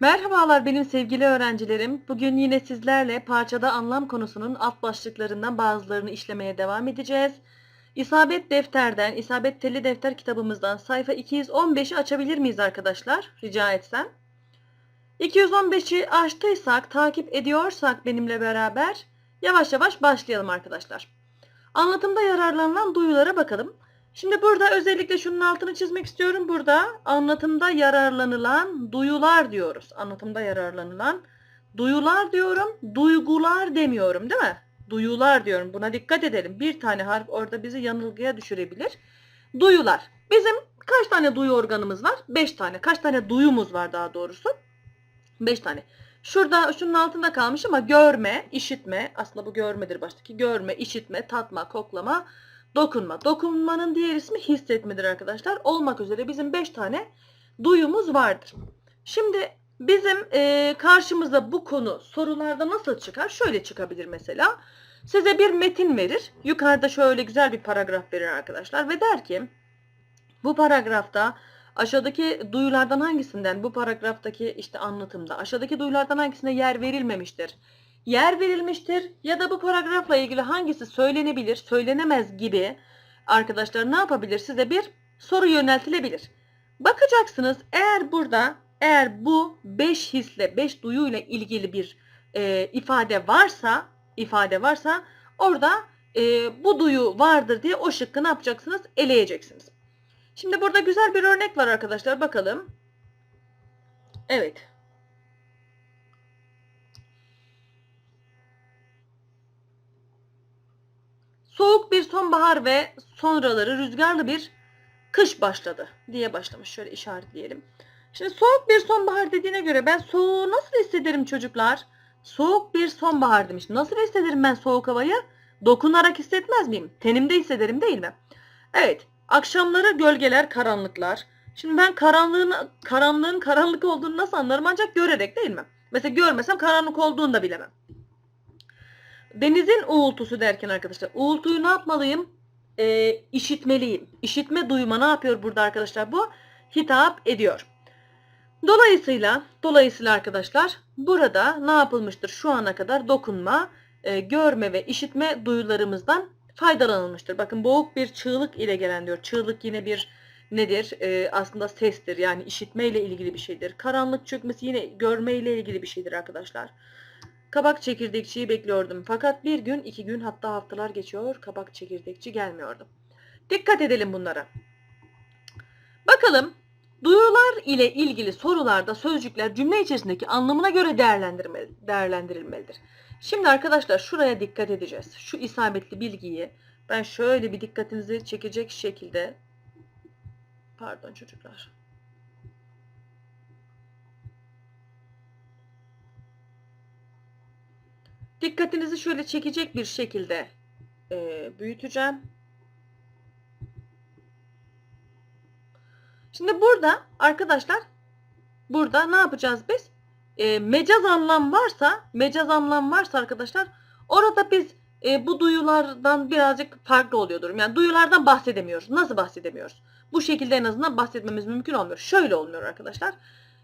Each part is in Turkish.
Merhabalar benim sevgili öğrencilerim. Bugün yine sizlerle parçada anlam konusunun alt başlıklarından bazılarını işlemeye devam edeceğiz. İsabet defterden, İsabet Telli Defter kitabımızdan sayfa 215'i açabilir miyiz arkadaşlar? Rica etsem. 215'i açtıysak, takip ediyorsak benimle beraber yavaş yavaş başlayalım arkadaşlar. Anlatımda yararlanılan duyulara bakalım. Şimdi burada özellikle şunun altını çizmek istiyorum. Burada anlatımda yararlanılan duyular diyoruz. Anlatımda yararlanılan duyular diyorum. Duygular demiyorum değil mi? Duyular diyorum. Buna dikkat edelim. Bir tane harf orada bizi yanılgıya düşürebilir. Duyular. Bizim kaç tane duyu organımız var? Beş tane. Kaç tane duyumuz var daha doğrusu? Beş tane. Şurada şunun altında kalmış ama görme, işitme. Aslında bu görmedir baştaki. Görme, işitme, tatma, koklama, Dokunma. Dokunmanın diğer ismi hissetmedir arkadaşlar. Olmak üzere bizim 5 tane duyumuz vardır. Şimdi bizim e, karşımıza bu konu sorularda nasıl çıkar? Şöyle çıkabilir mesela. Size bir metin verir. Yukarıda şöyle güzel bir paragraf verir arkadaşlar ve der ki bu paragrafta aşağıdaki duyulardan hangisinden bu paragraftaki işte anlatımda aşağıdaki duyulardan hangisine yer verilmemiştir? Yer verilmiştir ya da bu paragrafla ilgili hangisi söylenebilir, söylenemez gibi arkadaşlar ne yapabilir? Size bir soru yöneltilebilir. Bakacaksınız eğer burada eğer bu 5 hisle 5 duyuyla ilgili bir e, ifade varsa ifade varsa orada e, bu duyu vardır diye o şıkkı ne yapacaksınız? Eleyeceksiniz. Şimdi burada güzel bir örnek var arkadaşlar bakalım. Evet. Soğuk bir sonbahar ve sonraları rüzgarlı bir kış başladı diye başlamış. Şöyle işaretleyelim. Şimdi soğuk bir sonbahar dediğine göre ben soğuğu nasıl hissederim çocuklar? Soğuk bir sonbahar demiş. Nasıl hissederim ben soğuk havayı? Dokunarak hissetmez miyim? Tenimde hissederim değil mi? Evet. Akşamları gölgeler, karanlıklar. Şimdi ben karanlığın, karanlığın karanlık olduğunu nasıl anlarım? Ancak görerek değil mi? Mesela görmesem karanlık olduğunu da bilemem. Denizin uğultusu derken arkadaşlar uğultuyu ne yapmalıyım? Ee, işitmeliyim. İşitme duyuma ne yapıyor burada arkadaşlar bu? Hitap ediyor. Dolayısıyla dolayısıyla arkadaşlar burada ne yapılmıştır? Şu ana kadar dokunma, e, görme ve işitme duyularımızdan faydalanılmıştır. Bakın boğuk bir çığlık ile gelen diyor. Çığlık yine bir nedir? E, aslında sestir. Yani işitme ile ilgili bir şeydir. Karanlık çökmesi yine görme ile ilgili bir şeydir arkadaşlar. Kabak çekirdekçiyi bekliyordum. Fakat bir gün, iki gün hatta haftalar geçiyor. Kabak çekirdekçi gelmiyordu. Dikkat edelim bunlara. Bakalım duyular ile ilgili sorularda sözcükler cümle içerisindeki anlamına göre değerlendirilmelidir. Şimdi arkadaşlar şuraya dikkat edeceğiz. Şu isabetli bilgiyi ben şöyle bir dikkatinizi çekecek şekilde pardon çocuklar. Dikkatinizi şöyle çekecek bir şekilde e, büyüteceğim. Şimdi burada arkadaşlar burada ne yapacağız biz? E, mecaz anlam varsa mecaz anlam varsa arkadaşlar orada biz e, bu duyulardan birazcık farklı oluyordur. Yani duyulardan bahsedemiyoruz. Nasıl bahsedemiyoruz? Bu şekilde en azından bahsetmemiz mümkün olmuyor. Şöyle olmuyor arkadaşlar.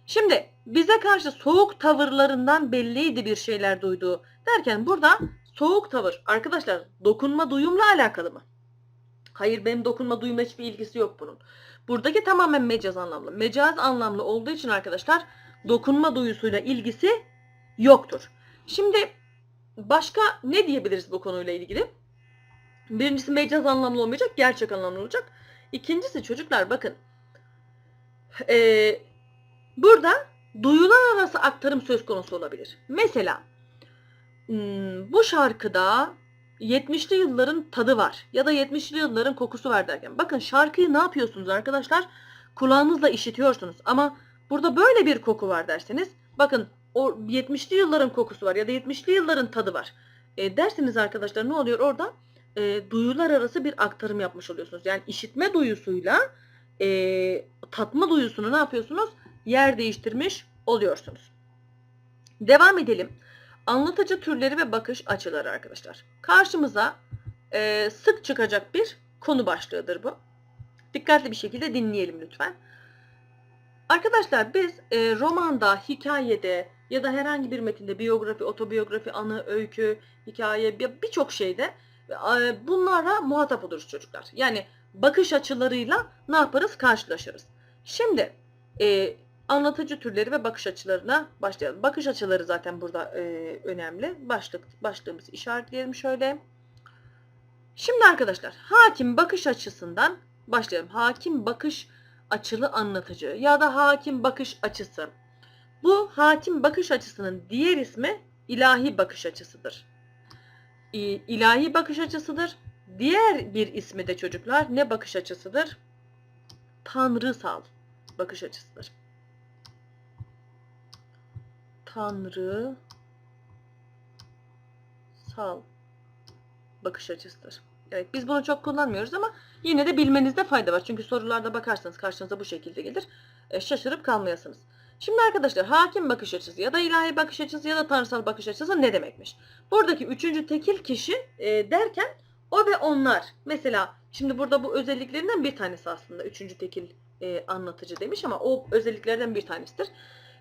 Şimdi bize karşı soğuk tavırlarından belliydi bir şeyler duyduğu derken burada soğuk tavır arkadaşlar dokunma duyumla alakalı mı? Hayır benim dokunma duyumla hiçbir ilgisi yok bunun. Buradaki tamamen mecaz anlamlı. Mecaz anlamlı olduğu için arkadaşlar dokunma duyusuyla ilgisi yoktur. Şimdi başka ne diyebiliriz bu konuyla ilgili? Birincisi mecaz anlamlı olmayacak, gerçek anlamlı olacak. İkincisi çocuklar bakın. Ee, Burada duyular arası aktarım söz konusu olabilir. Mesela hmm, bu şarkıda 70'li yılların tadı var ya da 70'li yılların kokusu var derken. Bakın şarkıyı ne yapıyorsunuz arkadaşlar? Kulağınızla işitiyorsunuz ama burada böyle bir koku var derseniz bakın o 70'li yılların kokusu var ya da 70'li yılların tadı var. E, derseniz arkadaşlar ne oluyor orada? E, duyular arası bir aktarım yapmış oluyorsunuz. Yani işitme duyusuyla e, tatma duyusunu ne yapıyorsunuz? Yer değiştirmiş oluyorsunuz. Devam edelim. Anlatıcı türleri ve bakış açıları arkadaşlar. Karşımıza e, sık çıkacak bir konu başlığıdır bu. Dikkatli bir şekilde dinleyelim lütfen. Arkadaşlar biz e, romanda, hikayede ya da herhangi bir metinde biyografi, otobiyografi, anı, öykü, hikaye bir- birçok şeyde e, bunlara muhatap oluruz çocuklar. Yani bakış açılarıyla ne yaparız? Karşılaşırız. Şimdi e, anlatıcı türleri ve bakış açılarına başlayalım. Bakış açıları zaten burada e, önemli. Başlık başlığımızı işaretleyelim şöyle. Şimdi arkadaşlar hakim bakış açısından başlayalım. Hakim bakış açılı anlatıcı ya da hakim bakış açısı. Bu hakim bakış açısının diğer ismi ilahi bakış açısıdır. İlahi bakış açısıdır. Diğer bir ismi de çocuklar ne bakış açısıdır? Tanrısal bakış açısıdır. Tanrı sal bakış açısıdır. Evet biz bunu çok kullanmıyoruz ama yine de bilmenizde fayda var. Çünkü sorularda bakarsanız karşınıza bu şekilde gelir. E, şaşırıp kalmayasınız. Şimdi arkadaşlar hakim bakış açısı ya da ilahi bakış açısı ya da tanrısal bakış açısı ne demekmiş? Buradaki üçüncü tekil kişi e, derken o ve onlar. Mesela şimdi burada bu özelliklerinden bir tanesi aslında üçüncü tekil e, anlatıcı demiş ama o özelliklerden bir tanesidir.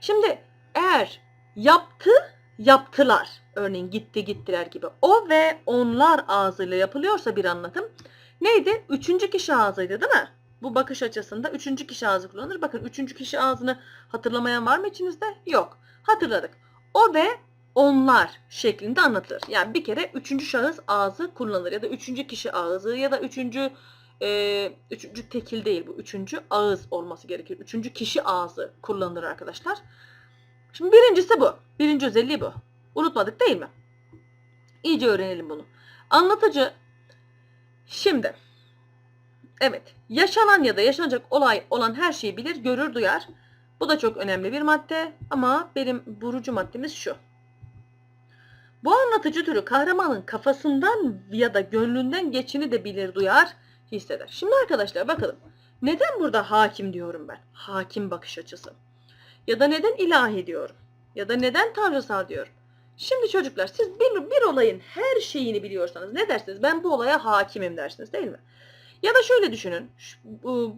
Şimdi eğer yaptı yaptılar örneğin gitti gittiler gibi o ve onlar ağzıyla yapılıyorsa bir anlatım neydi? Üçüncü kişi ağzıydı değil mi? Bu bakış açısında üçüncü kişi ağzı kullanılır. Bakın üçüncü kişi ağzını hatırlamayan var mı içinizde? Yok. Hatırladık. O ve onlar şeklinde anlatılır. Yani bir kere üçüncü şahıs ağzı kullanılır ya da üçüncü kişi ağzı ya da üçüncü e, üçüncü tekil değil bu. Üçüncü ağız olması gerekir. Üçüncü kişi ağzı kullanılır arkadaşlar. Şimdi birincisi bu. Birinci özelliği bu. Unutmadık değil mi? İyice öğrenelim bunu. Anlatıcı şimdi evet yaşanan ya da yaşanacak olay olan her şeyi bilir, görür, duyar. Bu da çok önemli bir madde ama benim vurucu maddemiz şu. Bu anlatıcı türü kahramanın kafasından ya da gönlünden geçini de bilir, duyar, hisseder. Şimdi arkadaşlar bakalım. Neden burada hakim diyorum ben? Hakim bakış açısı. Ya da neden ilahi diyorum? Ya da neden tanrısal diyorum? Şimdi çocuklar siz bir, bir olayın her şeyini biliyorsanız ne dersiniz? Ben bu olaya hakimim dersiniz değil mi? Ya da şöyle düşünün. Şu,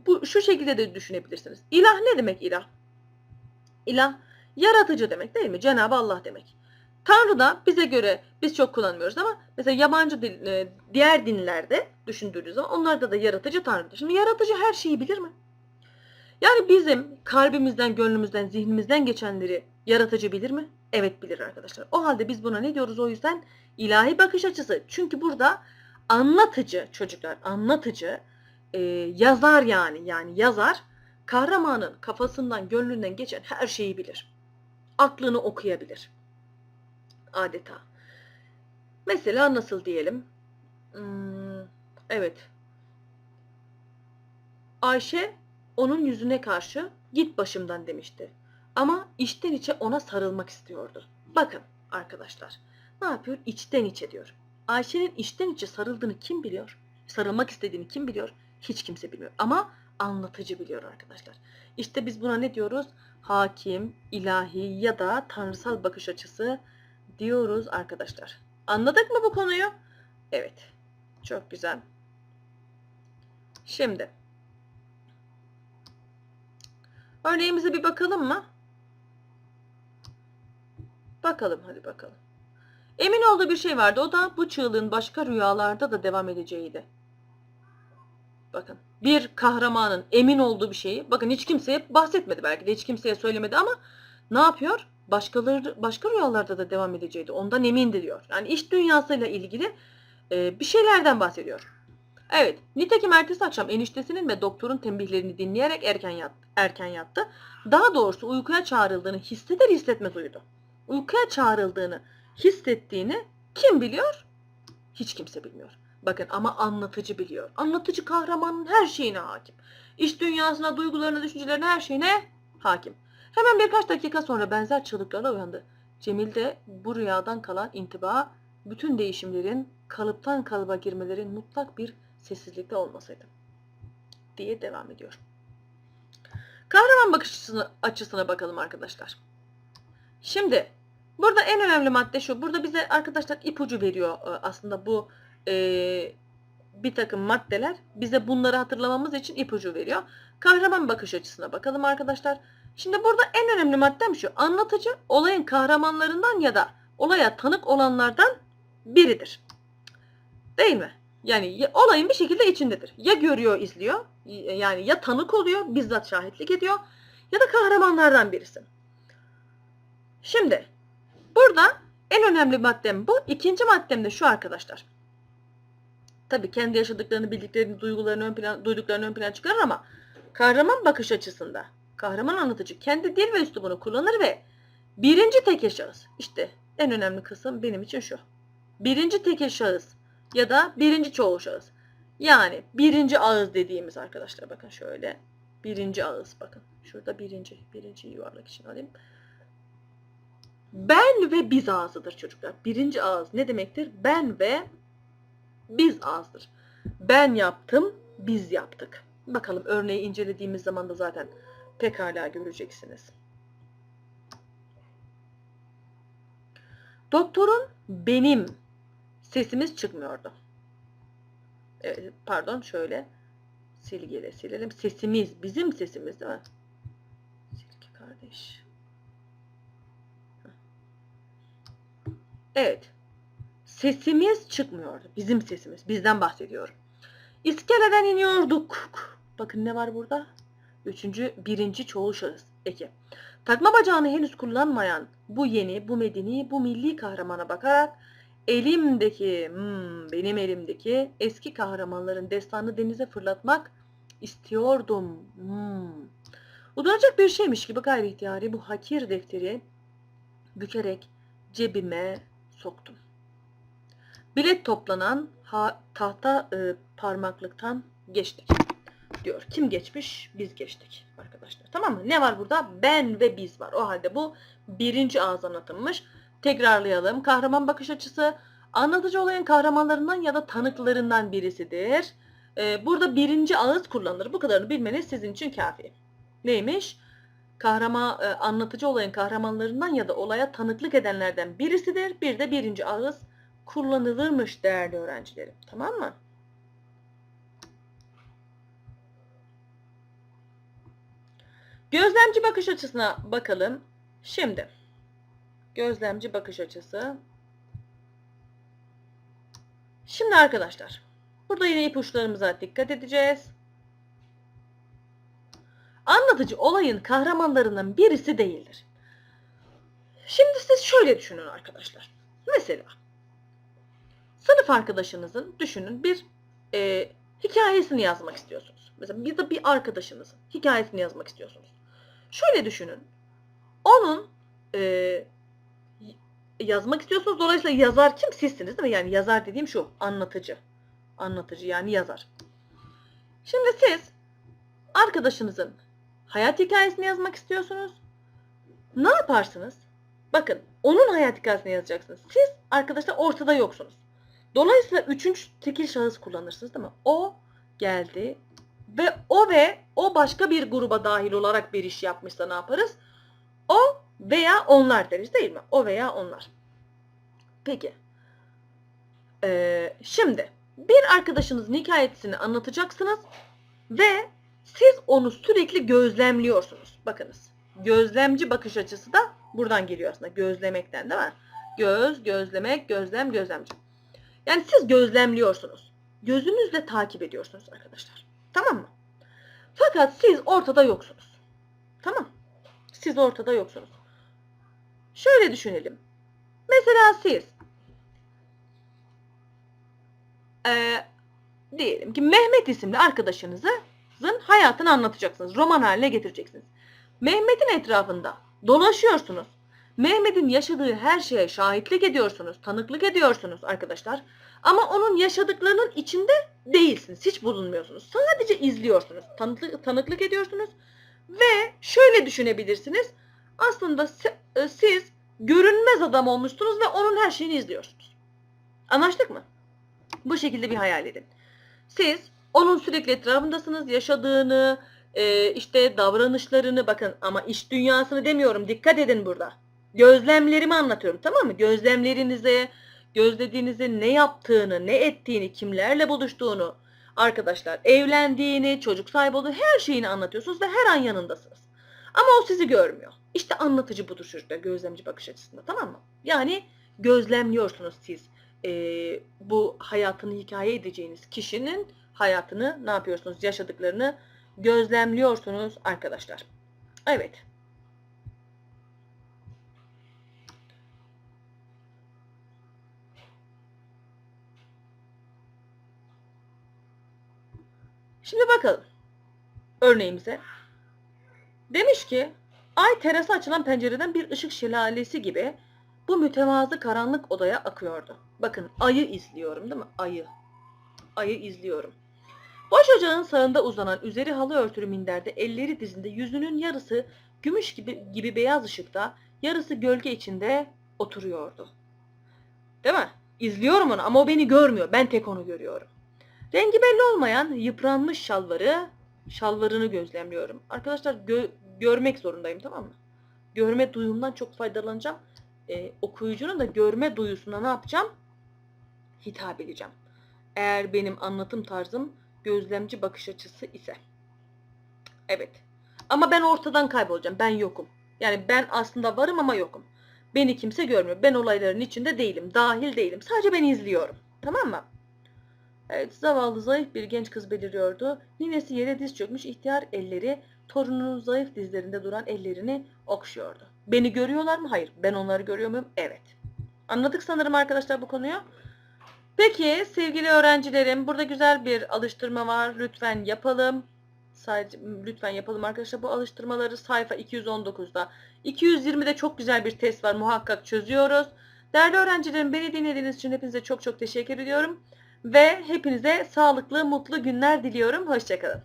bu, şu şekilde de düşünebilirsiniz. İlah ne demek ilah? İlah yaratıcı demek değil mi? Cenab-ı Allah demek. Tanrı da bize göre biz çok kullanmıyoruz ama mesela yabancı dil, e, diğer dinlerde düşündüğünüz zaman onlarda da yaratıcı Tanrı'dır. Şimdi yaratıcı her şeyi bilir mi? Yani bizim kalbimizden, gönlümüzden, zihnimizden geçenleri yaratıcı bilir mi? Evet bilir arkadaşlar. O halde biz buna ne diyoruz o yüzden? ilahi bakış açısı. Çünkü burada anlatıcı çocuklar, anlatıcı, e, yazar yani yani yazar kahramanın kafasından, gönlünden geçen her şeyi bilir. Aklını okuyabilir. Adeta. Mesela nasıl diyelim? Hmm, evet. Ayşe onun yüzüne karşı git başımdan demişti. Ama içten içe ona sarılmak istiyordu. Bakın arkadaşlar ne yapıyor? İçten içe diyor. Ayşe'nin içten içe sarıldığını kim biliyor? Sarılmak istediğini kim biliyor? Hiç kimse bilmiyor. Ama anlatıcı biliyor arkadaşlar. İşte biz buna ne diyoruz? Hakim, ilahi ya da tanrısal bakış açısı diyoruz arkadaşlar. Anladık mı bu konuyu? Evet. Çok güzel. Şimdi Örneğimize bir bakalım mı? Bakalım hadi bakalım. Emin olduğu bir şey vardı. O da bu çığlığın başka rüyalarda da devam edeceğiydi. Bakın bir kahramanın emin olduğu bir şeyi bakın hiç kimseye bahsetmedi belki de hiç kimseye söylemedi ama ne yapıyor? Başkaları başka rüyalarda da devam edeceğiydi. Ondan emindi diyor. Yani iş dünyasıyla ilgili e, bir şeylerden bahsediyor. Evet, nitekim ertesi akşam eniştesinin ve doktorun tembihlerini dinleyerek erken yattı. Erken yattı. Daha doğrusu uykuya çağrıldığını hisseder hissetmez uyudu. Uykuya çağrıldığını hissettiğini kim biliyor? Hiç kimse bilmiyor. Bakın ama anlatıcı biliyor. Anlatıcı kahramanın her şeyine hakim. İş dünyasına, duygularına, düşüncelerine, her şeyine hakim. Hemen birkaç dakika sonra benzer çığlıklarla uyandı. Cemil de bu rüyadan kalan intiba, bütün değişimlerin, kalıptan kalıba girmelerin mutlak bir sessizlikte olmasaydı. Diye devam ediyor. Kahraman bakış açısına, açısına bakalım arkadaşlar. Şimdi burada en önemli madde şu. Burada bize arkadaşlar ipucu veriyor e, aslında bu e, bir takım maddeler bize bunları hatırlamamız için ipucu veriyor. Kahraman bakış açısına bakalım arkadaşlar. Şimdi burada en önemli maddem şu. Anlatıcı olayın kahramanlarından ya da olaya tanık olanlardan biridir. Değil mi? Yani ya- olayın bir şekilde içindedir. Ya görüyor, izliyor, y- yani ya tanık oluyor, bizzat şahitlik ediyor ya da kahramanlardan birisi. Şimdi burada en önemli maddem bu. İkinci maddem de şu arkadaşlar. Tabii kendi yaşadıklarını, bildiklerini, duygularını ön plan, duyduklarını ön plana çıkarır ama kahraman bakış açısında kahraman anlatıcı kendi dil ve üslubunu kullanır ve birinci tekil şahıs. İşte en önemli kısım benim için şu. Birinci tekil şahıs ya da birinci çoğul şahıs. Yani birinci ağız dediğimiz arkadaşlar bakın şöyle. Birinci ağız bakın. Şurada birinci. Birinci yuvarlak için alayım. Ben ve biz ağzıdır çocuklar. Birinci ağız ne demektir? Ben ve biz ağızdır. Ben yaptım, biz yaptık. Bakalım örneği incelediğimiz zaman da zaten pekala göreceksiniz. Doktorun benim sesimiz çıkmıyordu. Evet, pardon şöyle silgiyle silelim. Sesimiz, bizim sesimiz değil mi? Silgi kardeş. Evet. Sesimiz çıkmıyordu. Bizim sesimiz. Bizden bahsediyorum. İskeleden iniyorduk. Bakın ne var burada? Üçüncü, birinci çoğul şahıs. Eki. Takma bacağını henüz kullanmayan bu yeni, bu medeni, bu milli kahramana bakarak elimdeki, hmm, benim elimdeki eski kahramanların destanını denize fırlatmak istiyordum. Hmm. Utanacak bir şeymiş gibi gayri ihtiyari bu hakir defteri bükerek cebime soktum. Bilet toplanan ha- tahta e, parmaklıktan geçtik diyor. Kim geçmiş? Biz geçtik arkadaşlar. Tamam mı? Ne var burada? Ben ve biz var. O halde bu birinci ağız anlatılmış. Tekrarlayalım. Kahraman bakış açısı anlatıcı olayın kahramanlarından ya da tanıklarından birisidir. E, burada birinci ağız kullanılır. Bu kadarını bilmeniz sizin için kafi. Neymiş? Kahraman, e, anlatıcı olayın kahramanlarından ya da olaya tanıklık edenlerden birisidir. Bir de birinci ağız kullanılırmış değerli öğrencilerim. Tamam mı? Gözlemci bakış açısına bakalım. Şimdi gözlemci bakış açısı. Şimdi arkadaşlar burada yine ipuçlarımıza dikkat edeceğiz. Anlatıcı olayın kahramanlarından birisi değildir. Şimdi siz şöyle düşünün arkadaşlar. Mesela sınıf arkadaşınızın düşünün bir e, hikayesini yazmak istiyorsunuz. Mesela bir de bir arkadaşınızın hikayesini yazmak istiyorsunuz. Şöyle düşünün. Onun e, yazmak istiyorsunuz. Dolayısıyla yazar kim? Sizsiniz değil mi? Yani yazar dediğim şu. Anlatıcı. Anlatıcı yani yazar. Şimdi siz arkadaşınızın hayat hikayesini yazmak istiyorsunuz. Ne yaparsınız? Bakın onun hayat hikayesini yazacaksınız. Siz arkadaşlar ortada yoksunuz. Dolayısıyla üçüncü tekil şahıs kullanırsınız değil mi? O geldi ve o ve o başka bir gruba dahil olarak bir iş yapmışsa ne yaparız? O veya onlar deriz değil mi? O veya onlar. Peki. Ee, şimdi bir arkadaşınızın hikayesini anlatacaksınız ve siz onu sürekli gözlemliyorsunuz. Bakınız. Gözlemci bakış açısı da buradan geliyor aslında. Gözlemekten değil mi? Göz, gözlemek, gözlem, gözlemci. Yani siz gözlemliyorsunuz. Gözünüzle takip ediyorsunuz arkadaşlar. Tamam mı? Fakat siz ortada yoksunuz. Tamam. Siz ortada yoksunuz. Şöyle düşünelim. Mesela siz eee, diyelim ki Mehmet isimli arkadaşınızın hayatını anlatacaksınız. Roman haline getireceksiniz. Mehmet'in etrafında dolaşıyorsunuz. Mehmet'in yaşadığı her şeye şahitlik ediyorsunuz, tanıklık ediyorsunuz arkadaşlar. Ama onun yaşadıklarının içinde değilsiniz, hiç bulunmuyorsunuz. Sadece izliyorsunuz, tanıklık, tanıklık ediyorsunuz. Ve şöyle düşünebilirsiniz. Aslında e, siz görünmez adam olmuşsunuz ve onun her şeyini izliyorsunuz. Anlaştık mı? Bu şekilde bir hayal edin. Siz onun sürekli etrafındasınız, yaşadığını, e, işte davranışlarını bakın ama iş dünyasını demiyorum. Dikkat edin burada. Gözlemlerimi anlatıyorum tamam mı? Gözlemlerinize, gözlediğinizi ne yaptığını, ne ettiğini, kimlerle buluştuğunu, arkadaşlar evlendiğini, çocuk sahibi olduğunu her şeyini anlatıyorsunuz ve her an yanındasınız. Ama o sizi görmüyor. İşte anlatıcı budur çocuklar gözlemci bakış açısında tamam mı? Yani gözlemliyorsunuz siz eee, bu hayatını hikaye edeceğiniz kişinin hayatını ne yapıyorsunuz yaşadıklarını gözlemliyorsunuz arkadaşlar. Evet. Şimdi bakalım örneğimize. Demiş ki ay terasa açılan pencereden bir ışık şelalesi gibi bu mütevazı karanlık odaya akıyordu. Bakın ayı izliyorum değil mi? Ayı. Ayı izliyorum. Boş ocağın sağında uzanan üzeri halı örtülü minderde elleri dizinde yüzünün yarısı gümüş gibi, gibi beyaz ışıkta yarısı gölge içinde oturuyordu. Değil mi? İzliyorum onu ama o beni görmüyor. Ben tek onu görüyorum. Rengi belli olmayan yıpranmış şalvarı, şalvarını gözlemliyorum. Arkadaşlar gö- görmek zorundayım tamam mı? Görme duyumdan çok faydalanacağım. Ee, okuyucunun da görme duyusuna ne yapacağım? Hitap edeceğim. Eğer benim anlatım tarzım gözlemci bakış açısı ise. Evet. Ama ben ortadan kaybolacağım. Ben yokum. Yani ben aslında varım ama yokum. Beni kimse görmüyor. Ben olayların içinde değilim. Dahil değilim. Sadece ben izliyorum. Tamam mı? Evet, zavallı zayıf bir genç kız beliriyordu. Ninesi yere diz çökmüş ihtiyar elleri torununun zayıf dizlerinde duran ellerini okşuyordu. Beni görüyorlar mı? Hayır. Ben onları görüyor muyum? Evet. Anladık sanırım arkadaşlar bu konuyu. Peki sevgili öğrencilerim burada güzel bir alıştırma var. Lütfen yapalım. Sadece lütfen yapalım arkadaşlar bu alıştırmaları sayfa 219'da. 220'de çok güzel bir test var. Muhakkak çözüyoruz. Değerli öğrencilerim beni dinlediğiniz için hepinize çok çok teşekkür ediyorum. Ve hepinize sağlıklı, mutlu günler diliyorum. Hoşçakalın.